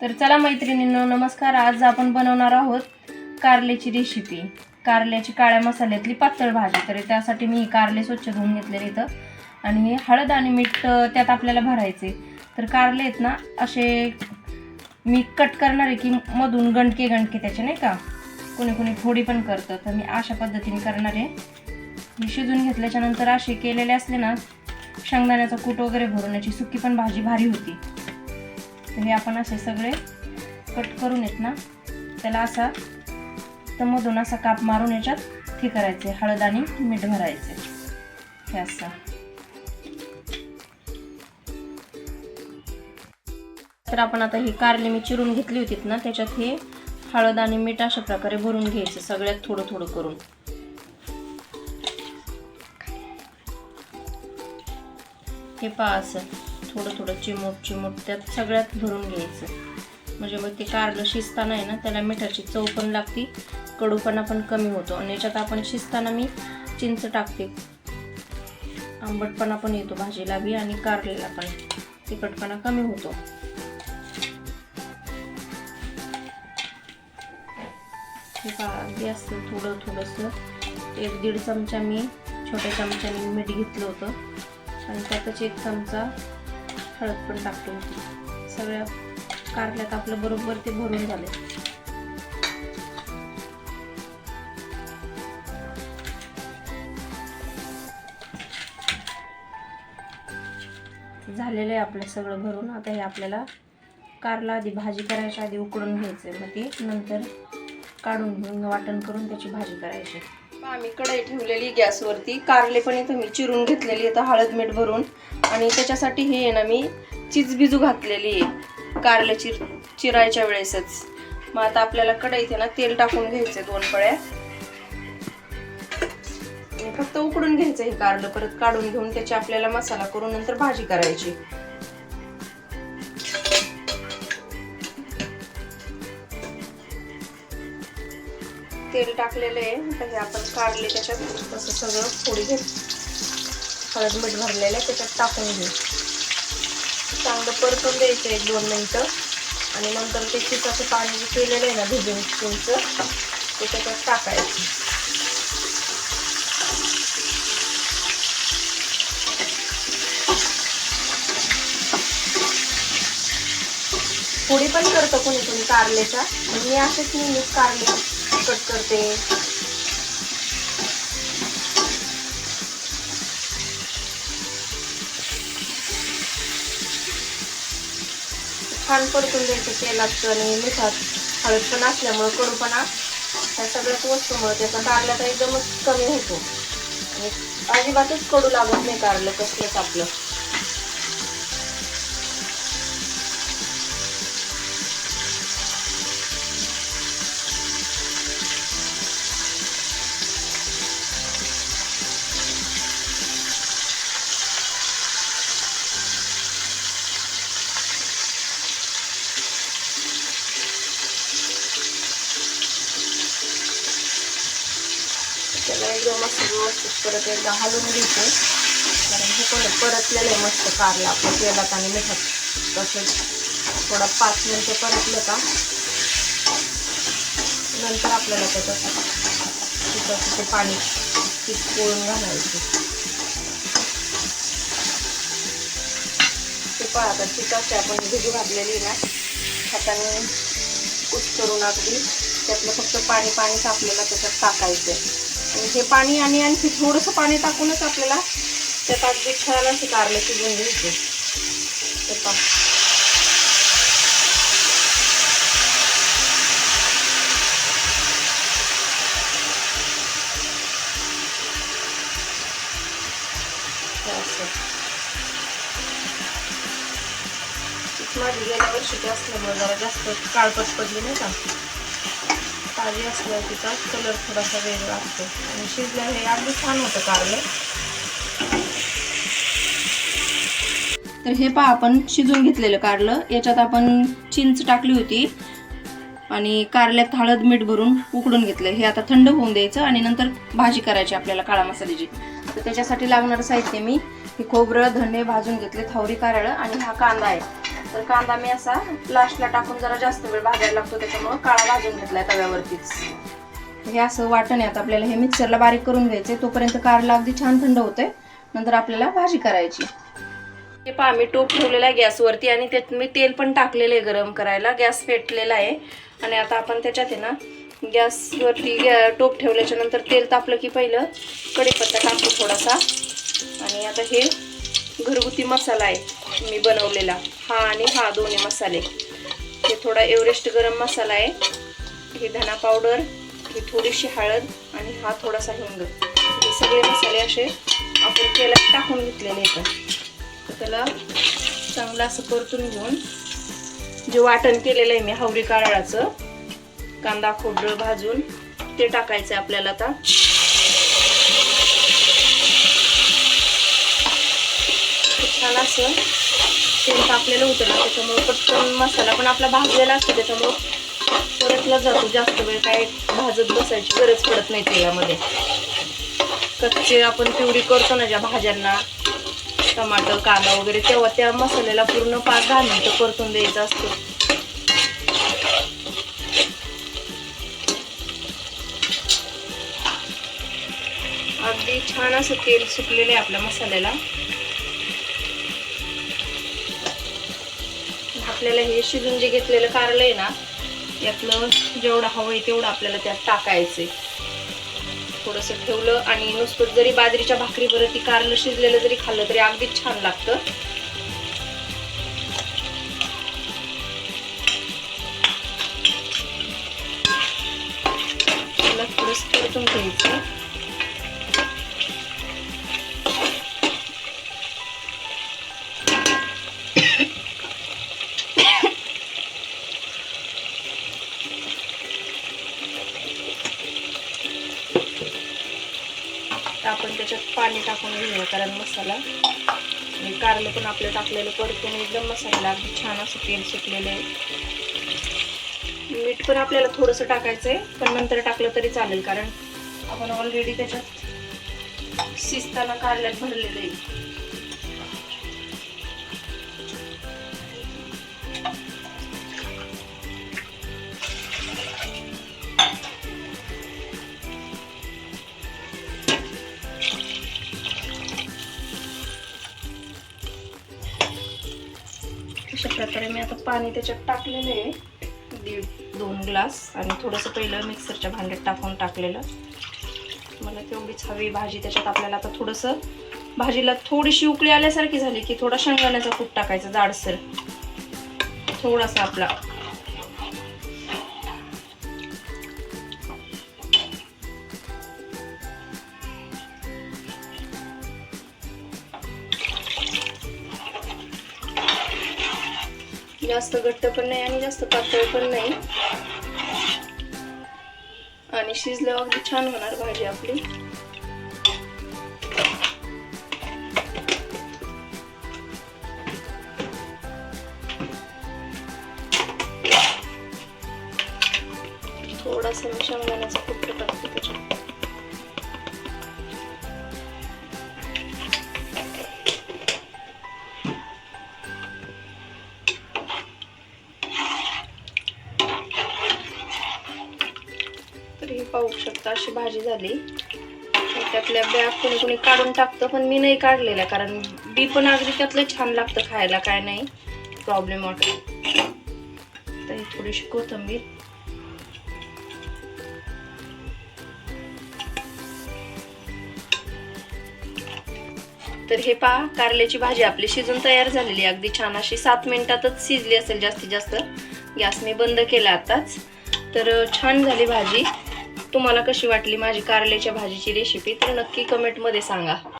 तर चला मैत्रिणींनो नमस्कार. आज आपण बनवणार आहोत कारल्याची रेसिपी कारल्याची काळ्या मसाल्यातली पातळ भाजी. तर त्यासाठी मी कारले स्वच्छ धुवून घेतलेले इथं. आणि हे हळद आणि मीठ त्यात आपल्याला भरायचे तर कारले आहेत ना असे मी कट करणार आहे की मधून गणके गणके त्याचे नाही का? कोणी कोणी फोडी पण करतं. तर मी अशा पद्धतीने करणार आहे. मी शिजून घेतल्याच्यानंतर असे केलेले असले ना शेंगदाण्याचा कूट वगैरे भरून याची सुकी पण भाजी भारी होती. हे आपण असे सगळे कट करून येत ना त्याला असा तर मधून असा काप मारून याच्यात हे करायचे हळद आणि मीठ भरायचे. हे असं. तर आपण आता ही कारली मी चिरून घेतली होती ना त्याच्यात हे हळद आणि मीठ अशा प्रकारे भरून घ्यायचं सगळ्यात थोडं थोडं करून. हे पहा असं. थोडं थोडं चिमूट चिमूट त्यात सगळ्यात भरून घ्यायचं. म्हणजे मग ते कारलं शिजताना आहे ना त्याला मिठाची चव पण लागते कडूपणा पण कमी होतो. आणि याच्यात आपण शिजताना मी चिंच टाकते. आंबटपणा पण येतो भाजीला बी आणि कारलेला पण. तिखटपणा कमी होतो. गॅस थोडं थोडंसं. एक दीड चमचा मी छोट्या चमच्याने मीठ घेतलं होतं. आणि त्यातच एक चमचा हळद पण टाकली होती. सगळ्या कारल्यात आपलं बरोबर ते भरून झाले. झालेलं आहे आपलं सगळं भरून. आता हे आपल्याला कारला आधी भाजी करायच्या आधी उकडून घ्यायचं मग ते नंतर काढून घेऊन वाटण करून त्याची भाजी करायची. आम्ही कढई ठेवलेली गॅसवरती. कारले पण इथं मी चिरून घेतलेली आता हळद मीठ भरून. आणि त्याच्यासाठी हे आहे ना मी चिजबिजू घातलेली आहे. कारले चिर चिरायच्या वेळेसच. मग आता आपल्याला कढईत आहे ना तेल टाकून घ्यायचे दोन पळ्या. फक्त उकडून घ्यायचं हे कारलं परत काढून घेऊन त्याची आपल्याला मसाला करून नंतर भाजी करायची. तेल टाकलेलं आहे. आता हे आपण काढले त्याच्यात असं सगळं फोडी घेत हळद मीठ भरलेलं आहे त्याच्यात टाकून घेऊ. चांगलं परतून द्यायचं एक दोन मिनटं. आणि नंतर ते चिकाचं पाणी जे केलेलं आहे ना भिजून तुमचं ते त्याच्यात टाकायचं. पोळी पण करतो कोणी कोणी कारल्याच्या मी असेच नेहमीच कारले. कट करते. छान परतून द्यायचं तेलात आणि मिठात. हळद पण असल्यामुळं कडूपणा ह्या सगळ्याच वस्तूमुळे त्याचा कारल्याचा एकदमच कमी होतो. आणि अजिबातच कडू लागत नाही कारलं कसलंच आपलं. त्याला एकदम असं व्यवस्थित परत एकदा हलवून घेते कारण हे पण परतलेलं आहे मस्त कारला आपलं तेलात आणि मिठात तसंच थोडा पाच मिनटं परतलं का नंतर आपल्याला त्याच्यात तिथं ते पाणी पोळून घालायचं ते पहा आता चिकाची आपण भिजू घातलेली ना हाताने कुच करून अगदी त्यातलं फक्त पाणी पाणीच आपल्याला त्याच्यात टाकायचं आहे हे पाणी आणि आणखी थोडंसं पाणी टाकूनच आपल्याला त्यात अगदी छान असे कारले शिजून घ्यायचे. ते पहा. माझी गेल्या वर्षी असल्यामुळे जरा जास्त काळपट पडली नाही का? ताजी असल्यावर तिचा कलर थोडासा वेगळा असतो. आणि शिजलं हे अगदी छान होतं कारलं तर हे पहा आपण शिजून घेतलेलं कारलं याच्यात आपण चिंच टाकली होती आणि कारल्यात हळद मीठ भरून उकडून घेतलं. हे आता थंड होऊन द्यायचं आणि नंतर भाजी करायची आपल्याला काळा मसाल्याची. तर त्याच्यासाठी लागणारं साहित्य मी. हे खोबरं धने भाजून घेतले थावरी कारळं आणि हा कांदा आहे. तर कांदा मी असा लास्टला टाकून जरा जास्त वेळ भाजायला लागतो त्याच्यामुळं काळा भाजून घेतलाय तव्यावरतीच. हे असं वाटण आहे आता आपल्याला हे मिक्सरला बारीक करून घ्यायचे तोपर्यंत कारला अगदी छान थंड होते. नंतर आपल्याला भाजी करायची. हे पहा मी टोप ठेवलेला आहे गॅसवरती आणि त्यात मी तेल पण टाकलेलं आहे गरम करायला. गॅस पेटलेला आहे. आणि आता आपण त्याच्यात आहे ना गॅसवरती गॅ टोप ठेवल्याच्या नंतर तेल तापलं की पहिलं कढीपत्ता टाकतो थोडासा. आणि आता हे घरगुती मसाला आहे. मी बनवलेला. हा आणि हा दोन्ही मसाले. हे थोडा एव्हरेस्ट गरम मसाला आहे. हे धना पावडर ही थोडीशी हळद आणि हा थोडासा हिंग. हे सगळे मसाले असे आपण तेलात टाकून घेतलेले आहेत. तर त्याला चांगलं असं परतून घेऊन जे वाटण केलेलं आहे मी हावरी कारळाचं कांदा खोबरं भाजून ते टाकायचं आहे आपल्याला आता. छान असं तेल तापलेलं होतं ना त्याच्यामुळे पटकन मसाला पण आपला भाजलेला असतो त्याच्यामुळं परतला जातो जास्त वेळ काय भाजत बसायची गरज पडत नाही तेलामध्ये. कच्चे आपण पिवडी करतो ना ज्या भाज्यांना टमाटर कांदा वगैरे तेव्हा त्या मसाल्याला पूर्ण पाच दहा मिनटं परतून द्यायचं असतं. अगदी छान असं तेल सुकलेलं आहे आपल्या मसाल्याला. आपल्याला हे शिजून जे घेतलेलं कारलं आहे ना यातलं जेवढं हवं आहे तेवढं आपल्याला त्यात टाकायचंय. थोडंसं ठेवलं आणि नुसतं जरी बाजरीच्या भाकरीवर ती कारलं शिजलेलं जरी खाल्लं तरी अगदीच छान लागतं. थोडंसं परतून घ्यायचं. तर आपण त्याच्यात पाणी टाकून घेऊया कारण मसाला आणि कारलं पण आपलं टाकलेलं परतून एकदम मसाल्याला अगदी छान असं तेल सुटलेलं आहे. मीठ पण आपल्याला थोडंसं टाकायचं आहे पण नंतर टाकलं तरी चालेल कारण आपण ऑलरेडी त्याच्यात शिजताना कारल्यात भरलेलं आहे. अशा प्रकारे मी आता पाणी त्याच्यात टाकलेलं आहे. दीड दोन ग्लास. आणि थोडंसं पहिलं मिक्सरच्या भांड्यात टाकून टाकलेलं. मला तेवढीच हवी भाजी. त्याच्यात आपल्याला आता थोडंसं भाजीला थोडीशी उकळी आल्यासारखी झाली की थोडा शेंगदाण्याचा कूट टाकायचा जाडसर. थोडासा आपला जास्त घट्ट पण नाही आणि जास्त पातळ पण नाही. आणि शिजल्यावर अगदी छान होणार भाजी आपली. थोडासा मी शेंगदाण्याचा कुठं टाकते त्याच्यात. हे पाहू शकता. अशी भाजी झाली. त्यातल्या बॅग कोणी कोणी काढून टाकतं पण मी नाही काढलेल्या. कारण बी पण अगदी त्यातलं छान लागतं खायला काय नाही. प्रॉब्लेम वाटत तर ही थोडीशी कोथिंबीर. तर हे पहा कारल्याची भाजी आपली शिजून तयार झालेली अगदी छान अशी सात मिनिटातच शिजली असेल जास्तीत जास्त. गॅस मी बंद केला आताच. तर छान झाली भाजी. तुम्हाला कशी वाटली माझी कारल्याच्या भाजीची रेसिपी तर नक्की कमेंटमध्ये सांगा.